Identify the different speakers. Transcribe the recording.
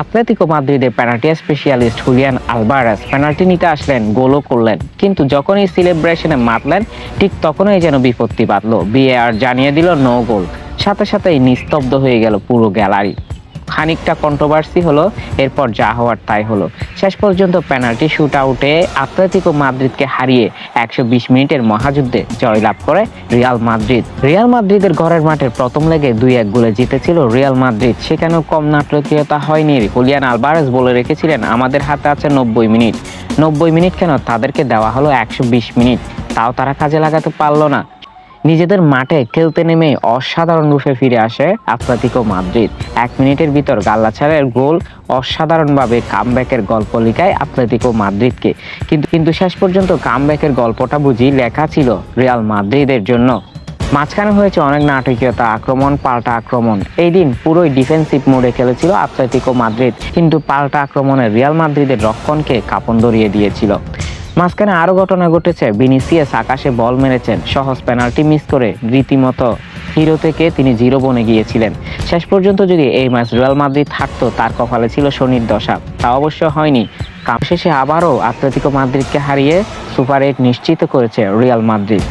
Speaker 1: Atletico মাদ্রিদের penalty specialist Julian Alvarez penalty নিতে আসলেন, গোলও করলেন। কিন্তু যখনই সেলিব্রেশনে মাতলেন ঠিক তখনই যেন বিপত্তি বাঁধল। বিএআর জানিয়ে দিল নো গোল সাথে সাথেই নিস্তব্ধ হয়ে গেল পুরো গ্যালারি। খানিকটা কন্ট্রোভার্সি হলো, এরপর যা হওয়ার তাই হলো। শেষ পর্যন্ত পেনাল্টি শুট আউটে আতলেতিকো মাদ্রিদকে হারিয়ে একশো বিশ মিনিটের মহাযুদ্ধে জয়লাভ করে রিয়াল মাদ্রিদ। রিয়াল মাদ্রিদের ঘরের মাঠের প্রথম লেগে দুই এক গোলে জিতেছিল রিয়াল মাদ্রিদ। সেখানেও কম নাটকীয়তা হয়নি। হুলিয়ান আলবারেস বলে রেখেছিলেন, আমাদের হাতে আছে নব্বই মিনিট। নব্বই মিনিট কেন তাদেরকে দেওয়া হলো একশো বিশ মিনিট? তাও তারা কাজে লাগাতে পারল না। নিজেদের মাঠে খেলতে নেমে অসাধারণ রূপে ফিরে আসে আতলেতিকো মাদ্রিদ। এক মিনিটের ভিতর গাল্লাছাড়ের গোল অসাধারণভাবে কামব্যাকের গল্প লিখায় আতলেতিকো মাদ্রিদকে। কিন্তু কিন্তু শেষ পর্যন্ত কামব্যাকের গল্পটা বুঝি লেখা ছিল রিয়াল মাদ্রিদের জন্য। মাঝখানে হয়েছে অনেক নাটকীয়তা, আক্রমণ, পাল্টা আক্রমণ। এই দিন পুরোই ডিফেন্সিভ মোডে খেলেছিল আতলেতিকো মাদ্রিদ। কিন্তু পাল্টা আক্রমণে রিয়াল মাদ্রিদের রক্ষণকে কাপন ধরিয়ে দিয়েছিল। মাঝখানে আরও ঘটনা ঘটেছে। বিনিসিয়াস আকাশে বল মেরেছেন। সহজ পেনাল্টি মিস করে রীতিমতো হিরো থেকে তিনি জিরো বনে গিয়েছিলেন। শেষ পর্যন্ত যদি এই ম্যাচ রিয়াল মাদ্রিদ থাকতো, তার কপালে ছিল শনির দশা। তা অবশ্য হয়নি। কাম শেষে আবারও আতলেতিকো মাদ্রিদকে হারিয়ে সুপার এইট নিশ্চিত করেছে রিয়াল মাদ্রিদ।